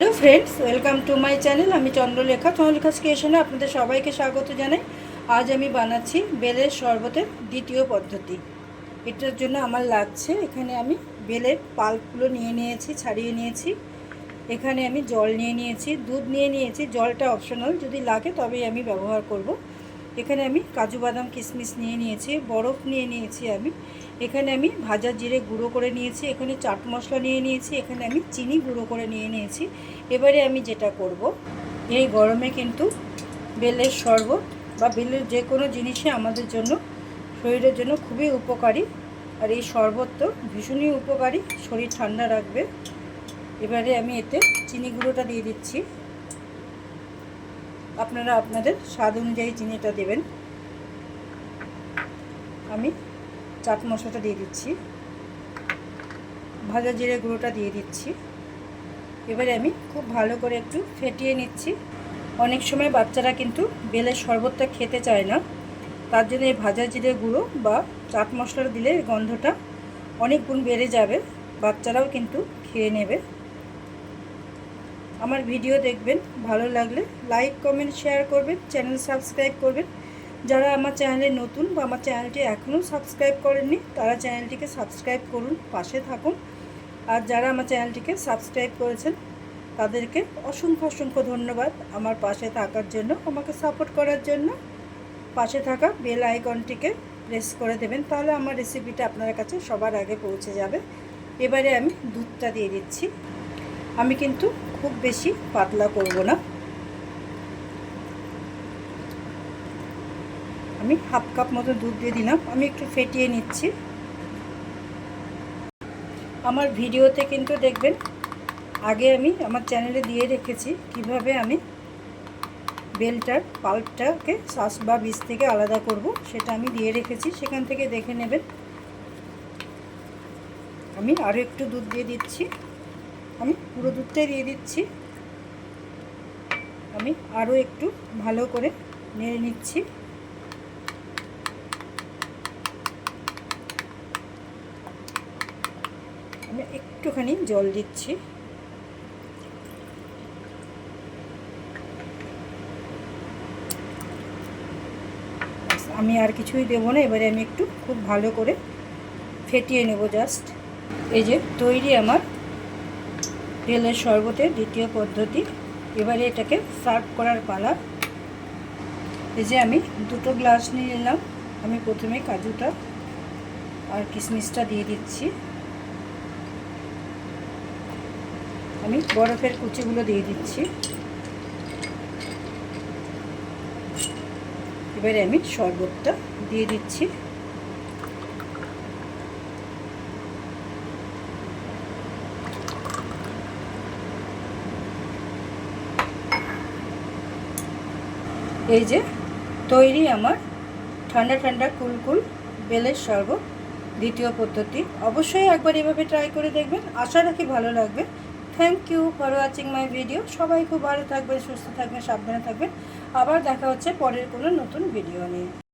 Hello friends welcome to my channel আমি চন্দ্রলেখা চন্দ্রলেখা স্টেশনে আপনাদের সবাইকে স্বাগত জানাই। আজ আমি বানাচ্ছি বেলের শরবতের দ্বিতীয় পদ্ধতি। এটার জন্য আমার লাগছে, এখানে আমি বেলের পাল্পগুলো নিয়ে নিয়েছি, ছাড়িয়ে নিয়েছি। এখানে আমি জল নিয়ে নিয়েছি, দুধ নিয়ে নিয়েছি, জলটা অপশনাল যদি লাগে তবেই আমি ব্যবহার করব। এখানে আমি কাজু বাদাম কিশমিশ নিয়ে নিয়েছি, বরফ নিয়ে নিয়েছি আমি। এখানে আমি ভাজা জিরে গুঁড়ো করে নিয়েছি, এখানে চাট মশলা নিয়ে নিয়েছি, এখানে আমি চিনি গুঁড়ো করে নিয়ে নিয়েছি। এবারে আমি যেটা করব, এই গরমে কিন্তু বেলের শরবত বা বেলের যে কোনো জিনিসই আমাদের জন্য, শরীরের জন্য খুবই উপকারী। আর এই শরবত তো ভীষণই উপকারী, শরীর ঠান্ডা রাখবে। এবারে আমি এতে চিনি গুঁড়োটা দিয়ে দিচ্ছি। আপনারা আপনাদের স্বাদ অনুযায়ী চিনিটা দেবেন। আমি চাট মশলাটা দিয়ে দিচ্ছি। ভাজা জিরে গুঁড়োটা দিয়ে দিচ্ছি। এবারে আমি খুব ভালো করে একটু ফেটিয়ে নিচ্ছি। অনেক সময় বাচ্চারা কিন্তু বেলের শরবতটা খেতে চায় না। তার জন্য এই ভাজা জিরে গুঁড়ো বা চাট মশলা দিলে গন্ধটা অনেক গুণ বেড়ে যাবে। বাচ্চারাও কিন্তু খেয়ে নেবে। আমার ভিডিও দেখবেন, ভালো লাগলে লাইক, কমেন্ট, শেয়ার করবেন, চ্যানেল সাবস্ক্রাইব করবেন। যারা আমার চ্যানেলে নতুন বা আমার চ্যানেলটি এখনও সাবস্ক্রাইব করেননি, তারা চ্যানেলটিকে সাবস্ক্রাইব করুন, পাশে থাকুন। আর যারা আমার চ্যানেলটিকে সাবস্ক্রাইব করেছেন, তাদেরকে অসংখ্য অসংখ্য ধন্যবাদ আমার পাশে থাকার জন্য, আমাকে সাপোর্ট করার জন্য। পাশে থাকা বেল আইকনটিকে প্রেস করে দেবেন, তাহলে আমার রেসিপিটা আপনার কাছে সবার আগে পৌঁছে যাবে। এবারে আমি দুধটা দিয়ে দিচ্ছি। আমি কিন্তু খুব বেশি পাতলা করব না। আমি হাফ কাপ মতো দুধ দিয়ে দিলাম, আমি একটু ফেটিয়ে নিচ্ছি। আমার ভিডিওতে কিন্তু দেখবেন, আগে আমি আমার চ্যানেলে দিয়ে রেখেছি কীভাবে আমি বেলটার পাল্পটাকে শ্বাস বা বীজ থেকে আলাদা করব, সেটা আমি দিয়ে রেখেছি, সেখান থেকে দেখে নেবেন। আমি আরও একটু দুধ দিয়ে দিচ্ছি। আমি পুরো দুধটাই দিয়ে দিচ্ছি। আমি আরও একটু ভালো করে নেড়ে নিচ্ছি। আমি একটুখানি জল দিচ্ছি। আমি আর কিছুই দেবো না, এবারে আমি একটু খুব ভালো করে ফেটিয়ে নেব জাস্ট। এই যে তৈরি আমার তেলের শরবতের দ্বিতীয় পদ্ধতি। এবারে এটাকে সার্ভ করার পালা। এই যে আমি দুটো গ্লাস নিয়ে নিলাম। আমি প্রথমে কাজুটা আর কিশমিশটা দিয়ে দিচ্ছি। আমি বরফের কুচিগুলো দিয়ে দিচ্ছি। এবারে আমি শরবতটা দিয়ে দিচ্ছি। এই যে তৈরি আমার ঠান্ডা ঠান্ডা কুলকুল বেলের শরবত, দ্বিতীয় পদ্ধতি। অবশ্যই একবার এভাবে ট্রাই করে দেখবেন। আশা রাখি ভালো লাগবে। Thank you for watching my video সবাই খুব ভালো থাকবেন, সুস্থ থাকবেন, সাবধানে থাকবেন। আবার দেখা হচ্ছে পরের কোনো নতুন ভিডিও নিয়ে।